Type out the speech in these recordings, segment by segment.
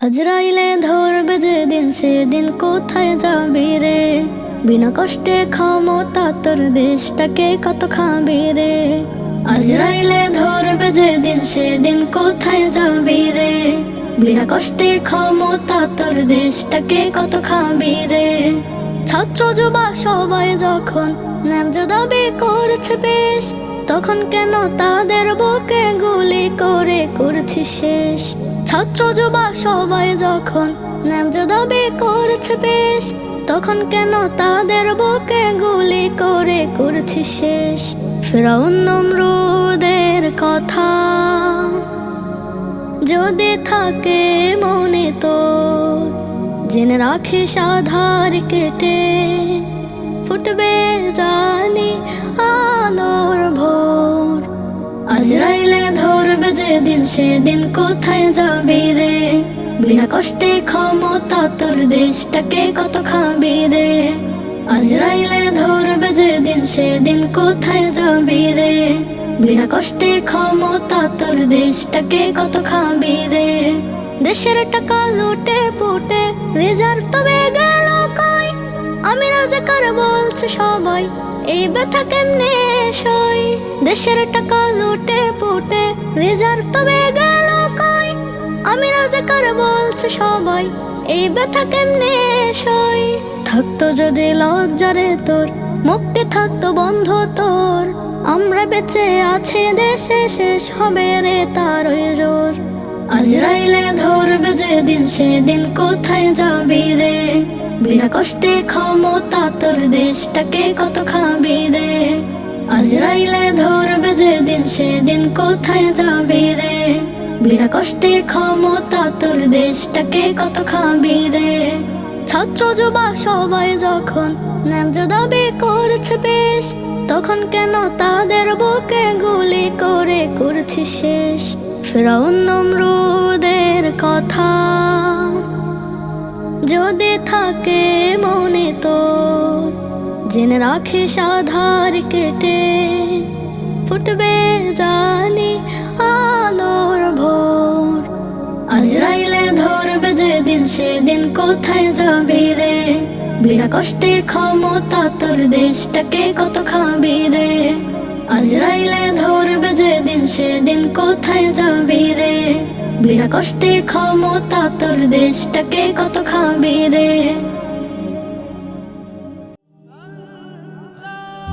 আজরাইলে ধরবে যেদিন সেদিন কোথায় যাবি রে? বিনা কষ্টে ক্ষমতা তোর দেশটাকে কত খাবি রে? আজরাইলে ধরবে যেদিন সেদিন কোথায় যাবি রে? বিনা কষ্টে ক্ষমতা তোর দেশটাকে কত খাবি রে? ছাত্র যুবা সবাই যখন ন্যায্য দাবি করছে বেশ তখন কেন তাদের বুকে গুলি করে করছি শেষ? ছাত্র যুবা সবাই যখন দাবি করছে বেশ তখন কেন তাদের বুকে গুলি করে করছি শেষ? ফেরাউন নমরুদের কথা যদি থাকে মনে তো, জেনে রাখিস আধার কেটে ফুটবে জানি আলোর ভোর। আজরাইলে ধরবে যেদিন, সেদিন কোথায় যাবি রে? বিনা কষ্টে ক্ষমতা তোর দেশটাকে কত খাবি রে? আজরাইলে ধরবে যেদিন, সেদিন কোথায় যাবি রে? বিনা কষ্টে ক্ষমতা তোর দেশটাকে কত খাবি রে? দেশের টাকা লুটে পুটে, রিজার্ভ তবে গেল কই আমি রাজাকার বলছে সবাই? এই ব্যথা কেমনে সই? দেশের টাকা লুটে পুটে, রিজার্ভ তবে গেল কই? আমি রাজাকার বলছে সবাই? এই ব্যথা কেমনে সই? থাকতো যদি লজ্জারে তোর, মুক্তি থাকতো বন্ধ তোর। আমরা বেঁচে আছে, দেশে শেষ হবে রে তার ওই জোর। আজরাইলে ধরবে যেদিন, সেদিন কোথায় যাবি রে? বিনা কষ্টে ক্ষমতা তোর দেশটাকে কত খাবি রে? আজরাইলে ধরবে যেদিন, সেদিন কোথায় যাবি রে? বিনা কষ্টে ক্ষমতা তোর দেশটাকে কত খাবি রে? ছাত্র যুবা সবাই যখন ন্যায্য দাবি করছে বেশ তখন কেন তাদের বুকে গুলি করে করছিস শেষ? ফেরাউন নমরুদের কথা যদি থাকে মনে তো, জেনে রাখিস সাধার কেটে। ফুটবে জানি আলোর ভোর, আজরাইলে ধরবে যেদিন সেদিন কোথায় যাবি রে? বিনা কষ্টে ক্ষমতা তোর দেশটাকে কত খাবি রে? আজরাইলে ধরবে যেদিন সেদিন কোথায় যাবি রে? বিনা কষ্টে ক্ষমতা তোর দেশটাকে কত খাবি রে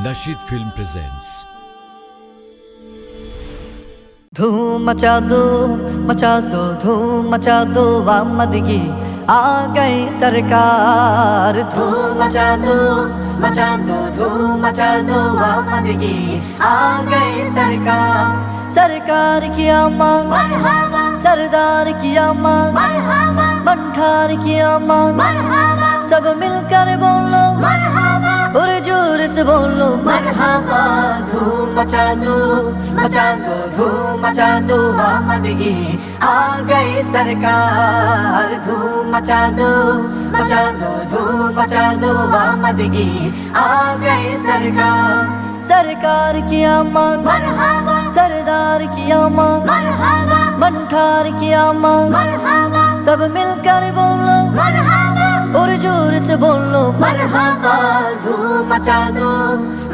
Nasheed Film presents धूम मचा दो मचा दो धूम मचा दो वामदगी आ गई सरकार धूम मचा दो मचा दो धूम मचा दो वामदगी आ गई सरकार सरकार की मांग सरदार की मांग मंठार की मांग सब मिलकर बोलो और ज़ोर से बोलो मरहबा धूम मचा दो मचा दो धूम मचा दो आमदगी आ गई सरकार धूम मचा दो मचा दो धूम मचा दो आमदगी आ गई सरकार। सरकार की अमान सरदार की अमान मंठार की अमान सब मिलकर बोलो और ज़ोर से बोलो मरहबा धूम मचा दो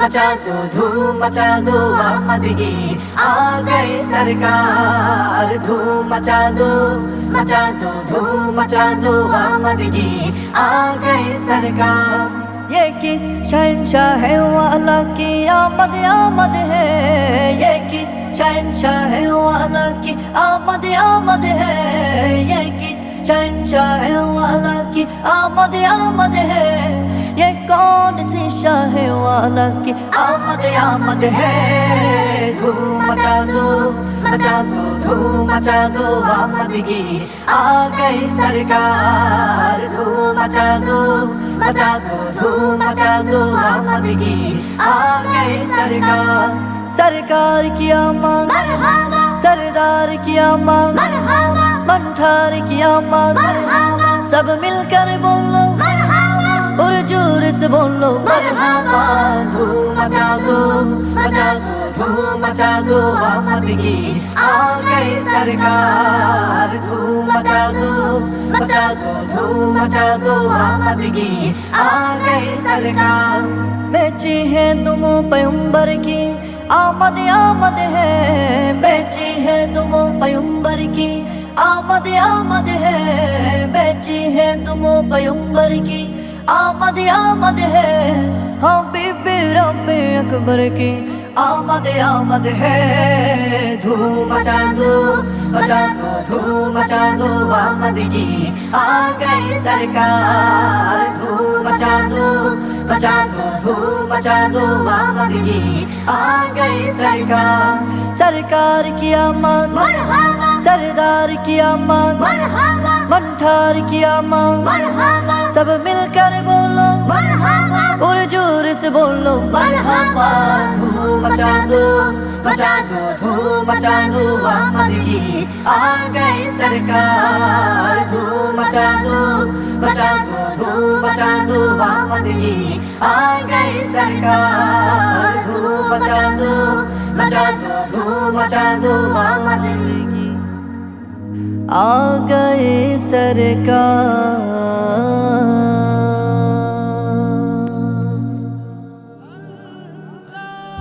मचा दो धूम मचा दो आमदगी आ गई सरकार धूम मचा दो मचा दो धूम मचा दो आमदगी आ गई सरकार। ये किस शहनशाह वाला की आमद आमद है? ये किस शहनशाह वाला की आमद आमद है? ये किस शहनशाह वाला की आमद आमद है? ये कौन सी शाह वाला की आमद आमद है? धूम मचा दो। मचा दो धूम मचा दो आमदगी आ गई सरकार धूम मचा दो मचा दो धूम मचा दो आमदगी आ गई सरकार। सरकार की मांग सरदार की मांग मंठार की मांग सब मिलकर बोलो। और ज़ोर से बोलो। मरहबा। धूम मचा दो मचा दो धूम मचा दो आमदगी आ गई सरकार। धूम मचा दो मचा दो धूम मचा दो आमद की आ गई सरकार। बेची है तुम पैम्बर की, आमद आमद है। बेची है तुम पैम्बर की, आमद आमद है। बेची है तुम पैम्बर की, आमद आमद है। हाँ बीबी रब्बे अकबर की आमद आमद है। धूम मचा दो मचा दो धूम मचा दो आमद की आ गई सरकार। धूम मचा दो मचा दो धूम मचा दो आमद की आ गई सरकार। सरकार की आमद सरदार की आमद मंठार की आमद सब मिलकर बोलो और ज़ोर से बोलो धूम मचा दो मचा दो धूम मचा दो की आ गई सरकार। धूम मचा दो मचा दो धूम मचा दो की आ गई सरकार। धूम मचा दो मचा दो धूम मचा दो की। आ गए सरकार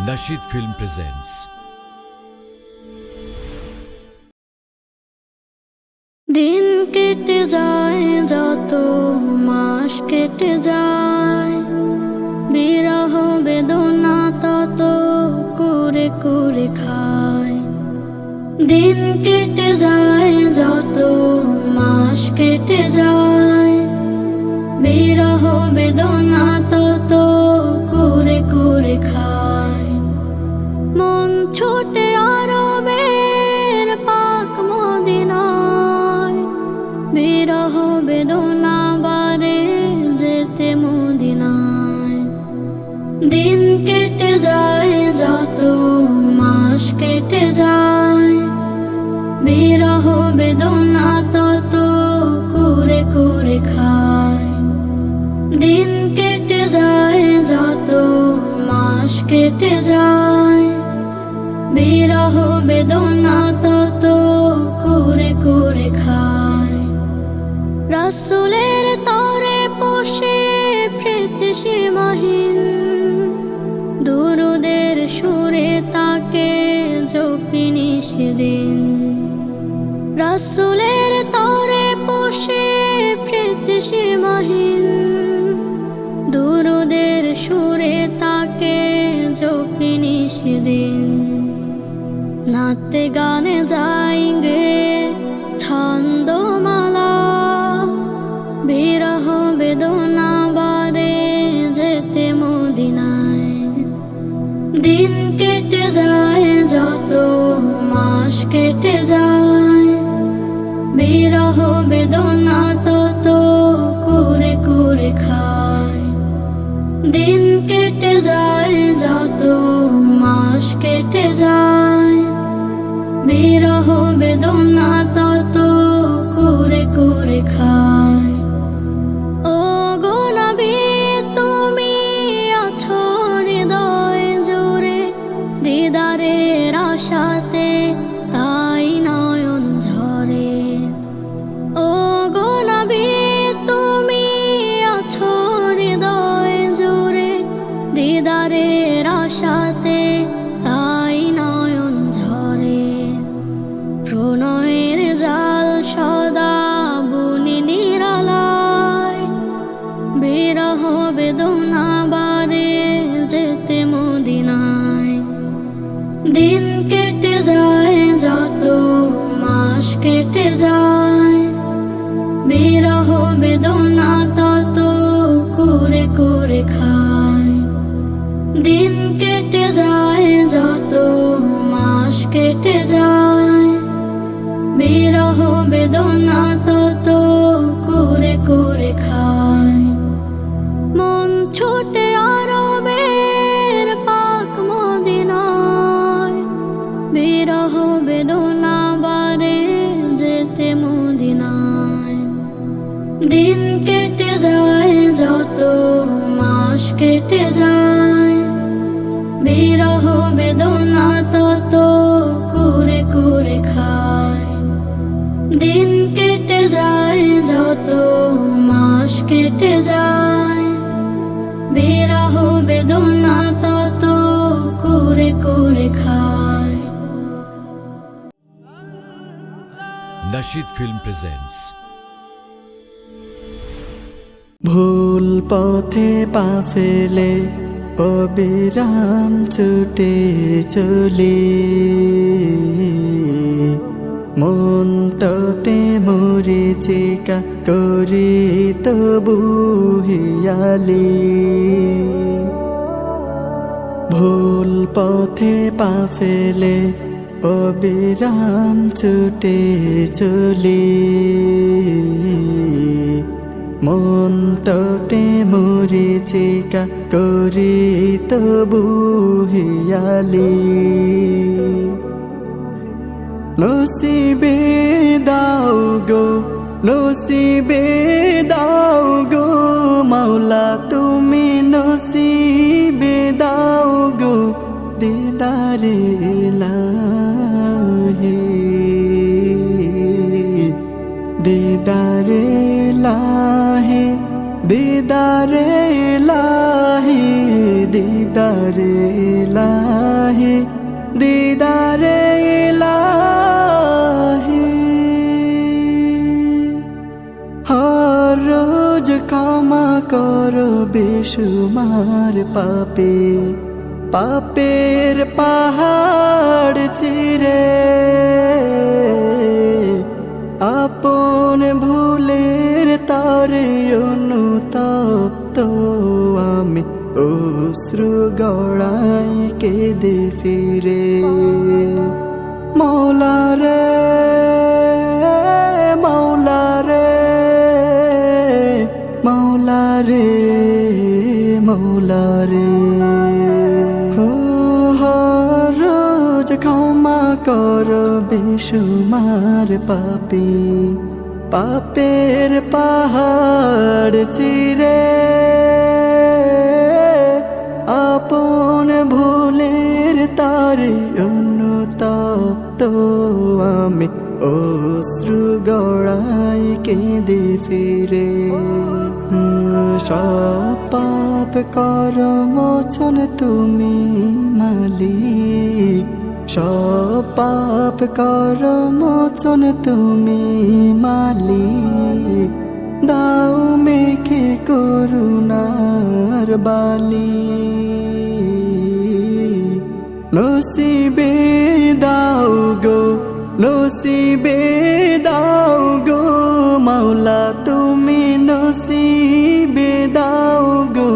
Nashid Film presents দিন কেটে যায় যত মাস কেটে যায় বিরহ বেদনা তত করে করে খায় দিন কেটে যায় যত মাস কেটে যায়। বিরহ বেদনা ছন্দমালা। বিরহ বেদনা বারে যেতে মদিনায়। দিন কেটে যায়, যত মাস কেটে যায়। বিরহ বেদনা তত করে করে খায়। দিন কেটে যায়, যত মাস কেটে যায়। বিরহ বেদনা তত করে করে খায়। যায়। বিরহ বেদনা তত করে করে খায়। Nashid film presents. ভুল পথে পা ফেলে অবিরাম ছুটে চলি। মন তটে মরে চিকা করি তবু হিয়ালি। ভুল পথে পা ফেলে অবিরাম ছুটে চলি। মন তটে মরে চিকা করি তবু হিয়ালি। নসিবে দাও গো, নসিবে দাও গো, মাওলা তুমি নসিবে দাও গো, দিদারে লাহে দিদারে লাহে দিদারে লাহে দিদারে লাহে দিদারে লাহে। হর রোজ ক্ষমা করো বেসুমার পাপে, পাপের পাহাড় চিরে। আপন তারে অনুতপ্ত আমি অশ্রু গড়াই কেঁদে ফিরে। অনুতপ্ত আমি অশ্রু গড়াই কেঁদে ফিরে। সব পাপ কর মোচন তুমি মালিক। সব পাপ কর মোচন তুমি মালিক। দাও মেখে করুণার বালি। নসিবে নসিবে দাও গো মাওলা তুমি নসিবে দাও গো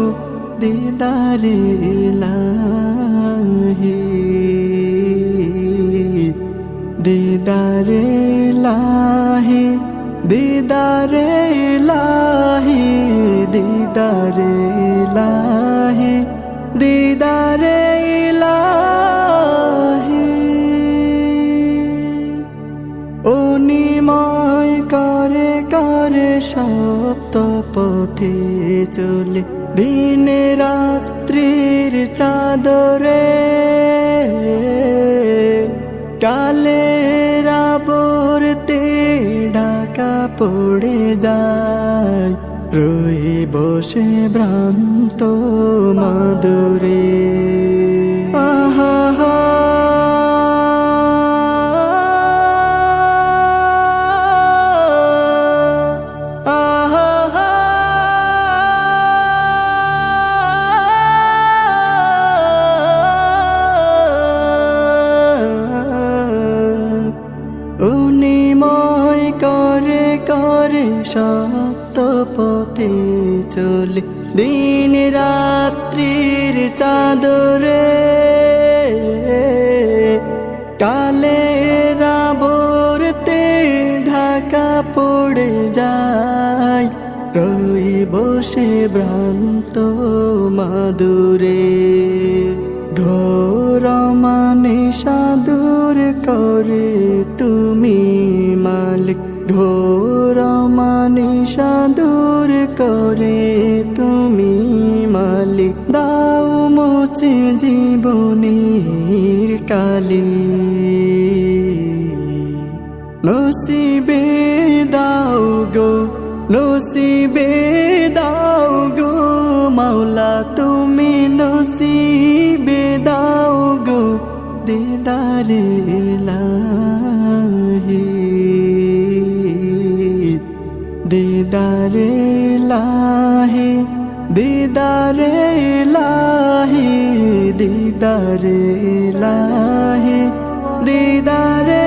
দিদারে লাহি দিদারে লাহি দিদারে করে সপ্ত পথে চলে। দিনে রাত্রির চাদরে কালের আবরতে ঢাকা পড়ে যায়। রয়ে বসে ভ্রান্ত মাদুরে। কালে রাবরতে ঢাকা পড়ে যায়। রই বসে ভ্রান্ত মাদুরে। ঘোর মানে সাদুর করে তুমি মালিক। ঘোর মানে সাদুর করে কালি। নসিবে দাও গো, নসিবে দাও গো, মাওলা তুমি নসিবে দাও গো, দিদারে লাহি দিদারে লাহি দিদারে লাহি দিদারে লাহি দিদারে